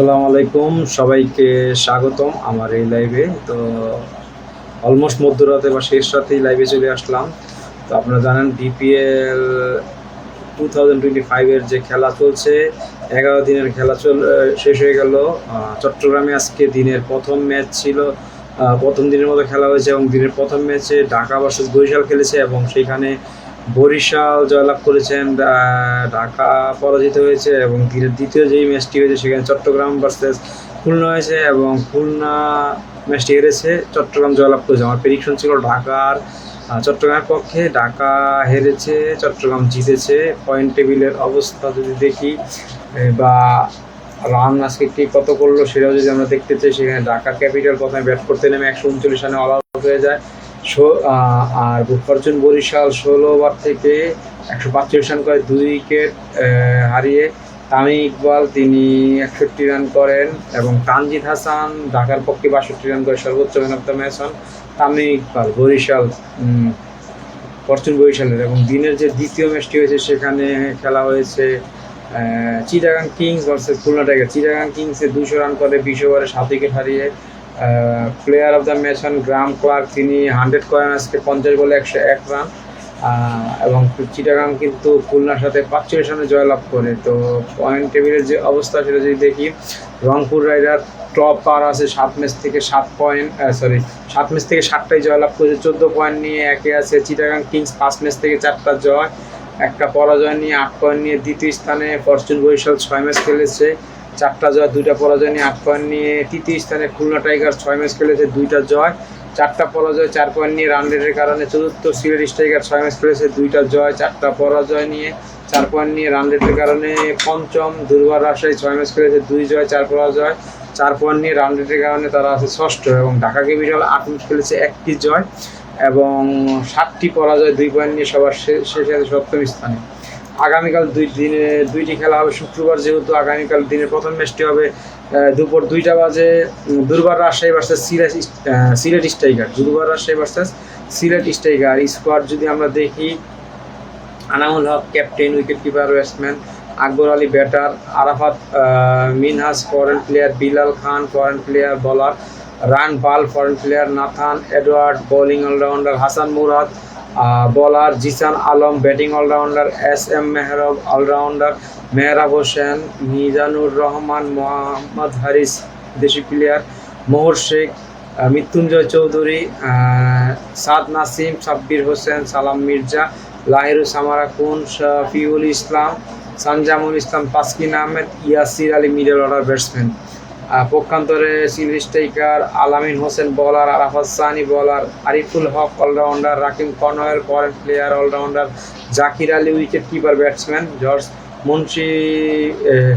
আসসালামু আলাইকুম, সবাইকে স্বাগতম আমার এই লাইভে তো অলমোস্ট মধ্যরাতে বা শেষ রাতেই লাইভে চলে আসলাম। তো আপনারা জানেন বিপিএল টু থাউজেন্ড টোয়েন্টি ফাইভের যে খেলা চলছে, এগারো দিনের খেলা চল শেষ হয়ে গেল। চট্টগ্রামে আজকে দিনের প্রথম ম্যাচ ছিল। প্রথম দিনের মতো খেলা হয়েছে এবং দিনের প্রথম ম্যাচে ঢাকা ভার্সেস বরিশাল খেলেছে এবং সেখানে বরিশাল জয়লাভ করেছেন ঢাকা পরাজিত হয়েছে এবং দ্বিতীয় যেই ম্যাচটি হয়েছে সেখানে চট্টগ্রাম ভার্সেস খুলনা হয়েছে এবং খুলনা ম্যাচটি হেরেছে, চট্টগ্রাম জয়লাভ করেছে। আমার প্রেডিকশন ছিল ঢাকার চট্টগ্রামের পক্ষে ঢাকা হেরেছে, চট্টগ্রাম জিতেছে। পয়েন্ট টেবিলের অবস্থা যদি দেখি বা রান আজকে কে কত করল সেটাও যদি আমরা দেখতে চাই, সেখানে ঢাকা ক্যাপিটাল প্রথমে ব্যাট করতে নেমে একশো উনচল্লিশ রানে অল আউট হয়ে যায়। আর ফরচুন বরিশাল ষোলো ওভার থেকে একশো পাঁচচল্লিশ রান করে দুই উইকেট হারিয়ে তামিম ইকবাল তিনি একষট্টি রান করেন এবং তানজিদ হাসান ঢাকার পক্ষে বাষট্টি রান করে সর্বোচ্চ ম্যান অফ দ্য ম্যাচ হন তামিম ইকবাল বরিশাল ফরচুন বরিশালের এবং দিনের যে দ্বিতীয় ম্যাচটি হয়েছে সেখানে খেলা হয়েছে Chittagong Kings versus Khulna Tiger Chittagong কিংসে দুশো রান করে বিশ ওভারে সাত উইকেট হারিয়ে প্লেয়ার অফ দ্য ম্যাচ হন গ্রাম ক্লার্ক। তিনি হান্ড্রেড করেন আজকে পঞ্চাশ বলে একশো এক রান। এবং চিটাগাং কিন্তু খুলনার সাথে পাঁচচল্লিশ রানে জয়লাভ করে। তো পয়েন্ট টেবিলের যে অবস্থা সেটা যদি দেখি, রংপুর রাইডার টপ পার আছে সাত ম্যাচ থেকে সাত পয়েন্ট সরি সাত ম্যাচ থেকে সাতটাই জয়লাভ করেছে। চোদ্দ পয়েন্ট নিয়ে একে আছে চিটাগাং কিংস, পাঁচ ম্যাচ থেকে চারটা জয়। একটা পরাজয় নিয়ে আট পয়েন্ট নিয়ে দ্বিতীয় স্থানে ফরচুন বরিশাল ছয় ম্যাচ খেলেছে। চারটা জয়, দুইটা পরাজয় নিয়ে আট পয়েন্ট নিয়ে তৃতীয় স্থানে খুলনা টাইগার ছয় ম্যাচ খেলেছে, দুইটা জয়। চারটা পরাজয়, চার পয়েন্ট নিয়ে রান রেটের কারণে চতুর্থ সিলেট স্ট্রাইকার ছয় ম্যাচ খেলেছে, দুইটা জয়, চারটা পরাজয় নিয়ে চার পয়েন্ট নিয়ে রান রেটের কারণে পঞ্চম দুর্বার রাজশাহী ছয় ম্যাচ খেলেছে, দুই জয়, চার পরাজয়। চার পয়েন্ট নিয়ে রান রেটের কারণে তারা আছে ষষ্ঠ এবং ঢাকা ক্যাপিটাল আট ম্যাচ খেলেছে, একটি জয় এবং সাতটি পরাজয়, দুই পয়েন্ট নিয়ে সবার শেষে সপ্তম স্থানে। আগামীকাল দুই দিনে, দুইটি খেলা হবে। শুক্রবার যেহেতু আগামীকাল দিনের প্রথম ম্যাচটি হবে দুপুর দুইটা বাজে। Durbar Rajshahi versus Sylhet Sylhet Striker Durbar Rajshahi versus Sylhet Striker squad যদি আমরা দেখি, Anamul Haque captain wicket keeper batsman Akbar Ali batter Arafat Minhas foreign player Bilal Khan foreign player bowler run পাল foreign player Nathan, Edward bowling allrounder Hasan Murad bowler Jisan Alam, batting allrounder S M Mehrab, allrounder Mehrab Hossain, Mizanur Rahman, Mohammad Haris দেশি player Mohor Sheikh Mrittunjoy Chowdhury Saad Nasim, Sabbir Hossain, Salam Mirza, Lahiru Samarakoon Shafiul Islam, Sanjamul Islam Taskin Ahmed, Yasir Ali middle order batsman. পক্ষান্তরে Sylhet Striker Alamin Hossain bowler, Arafat Sunny bowler, Ariful Haque allrounder Rahkeem Cornwall foreign player allrounder, Zakir Ali wicket keeper batsman George Munsey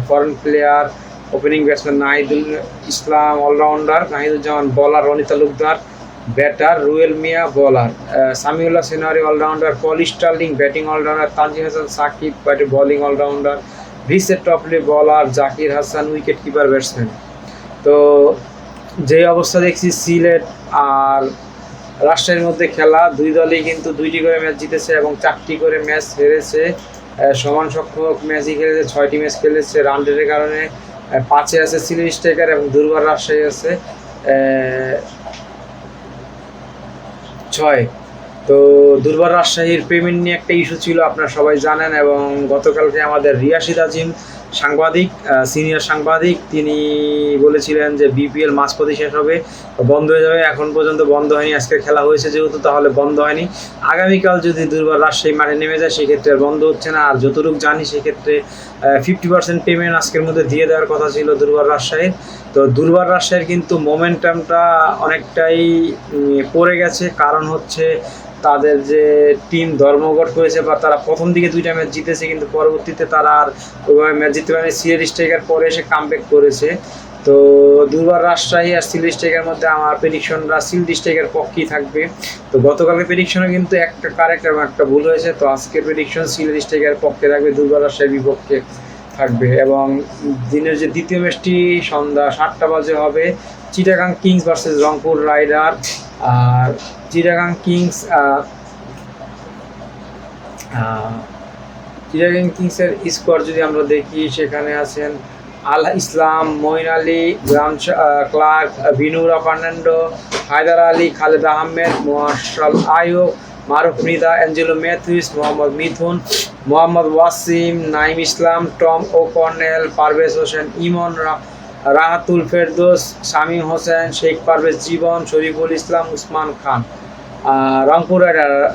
foreign player opening batsman Nahidul Islam allrounder, Nahiduzzaman bowler Rony Talukdar batter Ruyel Miah bowler Samiullah Shinwari allrounder, Paul Stirling batting allrounder, Tanzim Hasan, Sakib ব্যাটে bowling allrounder, ভিসেট Topley bowler, Zakir Hasan wicket keeper batsman তো যে অবস্থা দেখছি, সিলেট আর রাজশাহীর মধ্যে খেলা, দুই দলই কিন্তু দুইটি করে ম্যাচ জিতেছে এবং চারটি করে ম্যাচ হেরেছে। সমান সংখ্যক ম্যাচই খেলেছে, ছয়টি ম্যাচ খেলেছে। রান রেটের কারণে পাঁচে আছে সিলেট স্ট্রাইকার এবং দুর্বার রাজশাহী আছে। ছয়। তো দুর্বার রাজশাহীর পেমেন্ট নিয়ে একটা ইস্যু ছিল, আপনারা সবাই জানেন, এবং গতকালকে আমাদের রিয়াশিদ আজিম সাংবাদিক সিনিয়র সাংবাদিক, তিনি বলেছিলেন যে বিপিএল মাঝপথে শেষ হবে, বন্ধ হয়ে যাবে। এখন পর্যন্ত বন্ধ হয়নি, আজকে খেলা হয়েছে যেহেতু, তাহলে বন্ধ হয়নি। আগামীকাল যদি দুর্বার রাজশাহী মাঠে নেমে যায়, সেক্ষেত্রে বন্ধ হচ্ছে না। আর যতটুকু জানি, সেক্ষেত্রে ফিফটি পার্সেন্ট পেমেন্ট আজকের মধ্যে দিয়ে দেওয়ার কথা ছিল দুর্বার রাজশাহীর। তো দুর্বার রাজশাহীর কিন্তু মোমেন্টামটা অনেকটাই পড়ে গেছে। কারণ হচ্ছে, তাদের যে টিম ধর্মঘট করেছে বা তারা প্রথম দিকে দুইটা ম্যাচ জিতেছে, কিন্তু পরবর্তীতে তারা আর ওইভাবে ম্যাচ জিততে পারেনি স্ট্রাইকার পরে এসে কামব্যাক করেছে। তো দুর্বার রাজশাহী আর সিল স্ট্রাইকার মধ্যে আমার প্রেডিকশনরা সিল স্ট্রাইকার পক্ষেই থাকবে। তো গতকালের প্রেডিকশনে কিন্তু একটা কারেক্ট এবং একটা ভুল হয়েছে। তো আজকের প্রেডিকশন সিল স্ট্রাইকার পক্ষে থাকবে দুর্বার রাজশাহীর বিপক্ষে থাকবে। এবং দিনের যে দ্বিতীয় ম্যাচটি সন্ধ্যা সাতটা বাজে হবে, Chittagong Kings versus Rangpur Rider আর চিটাগাং কিংস চিটাগাং কিংসের স্কোয়ার যদি আমরা দেখি, সেখানে আছেন Al Islam, Moeen Ali, Graham Clark Binura Fernando Haider Ali, Khaled Ahmed মোয়াশাল Ayub Maruf Mridha, Angelo Mathews, Mohammad Mithun, Mohammad Wasim Naim Islam, Tom O'Connell, Parvez Hossain, Emon Rahatul Ferdous, Shamim Hossain, Sheikh Parvez Jibon, Shoriful Islam, Usman Khan. Rangpur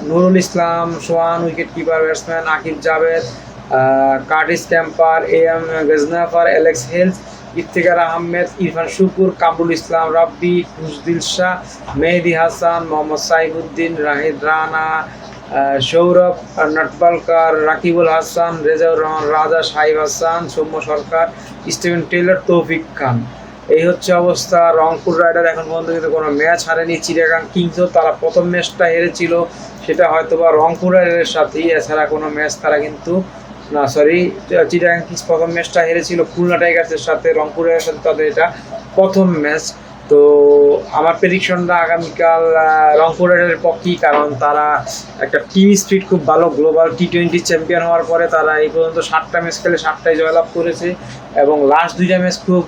Nurul Islam, Sohan, wicket keeper, batsman, Aqib Javed Curtis Campher A M Ghazanfar, Alex Hales Iftikhar Ahmed, Irfan Sukkur, Kabul Islam, Rabbi, Khushdil Shah, Mehedi Hasan, Mohammad Saifuddin Rahid Rana Sourav Netravalkar Rakibul Hasan, Rezaur Rahman, Raja Sahib Hasan, Soumya Sarkar, Steven Taylor, Taufiq Khan. এই হচ্ছে অবস্থা, Rangpur rider এখন পর্যন্ত কিন্তু কোনো match হারেনি। চিড়িয়াখান কিংসও তারা প্রথম ম্যাচটা হেরেছিল, সেটা হয়তো বা রংপুর রাইডারের সাথেই, এছাড়া কোনো ম্যাচ তারা কিন্তু, না সরি চিড়িয়াখান কিংস প্রথম ম্যাচটা হেরেছিল, খুলনা টাইগার্সের সাথে রংপুরের সাথে তাদের এটা প্রথম ম্যাচ। তো আমার প্রেডিকশনটা আগামীকাল রংপুর রাইডারের পক্ষেই, কারণ তারা একটা টিম স্পিড খুব ভালো, গ্লোবাল টি টোয়েন্টি চ্যাম্পিয়ন হওয়ার পরে তারা এই পর্যন্ত সাতটা ম্যাচ খেলে সাতটায় জয়লাভ করেছে, এবং লাস্ট দুইটা ম্যাচ খুব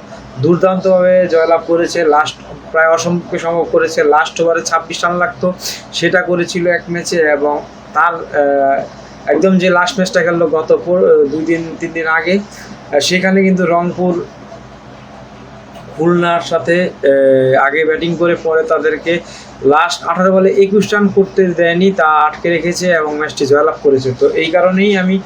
দুর্দান্তভাবে জয়লাভ করেছে লাস্ট প্রায় অসম্ভবকে সম্ভব করেছে লাস্ট ওভারে ছাব্বিশ রান লাগতো। সেটা করেছিল এক ম্যাচে এবং তার একদম যে লাস্ট ম্যাচটা খেললো গত দুই দিন, তিন দিন আগে সেখানে কিন্তু রংপুর খুলনার সাথে আগে ব্যাটিং করে পরে তাদেরকে লাস্ট আঠারো বলে একুশ রান করতে দেয়নি, তা আটকে রেখেছে এবং ম্যাচটি জয়লাভ করেছে। তো এই কারণেই আমি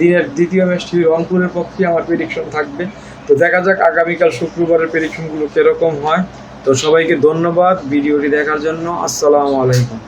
দিনের দ্বিতীয় ম্যাচটি রংপুরের পক্ষে আমার প্রেডিকশন থাকবে। তো দেখা যাক আগামীকাল শুক্রবারের প্রেডিকশনগুলো কীরকম হয়। তো সবাইকে ধন্যবাদ, ভিডিওটি দেখার জন্য। আসসালামু আলাইকুম।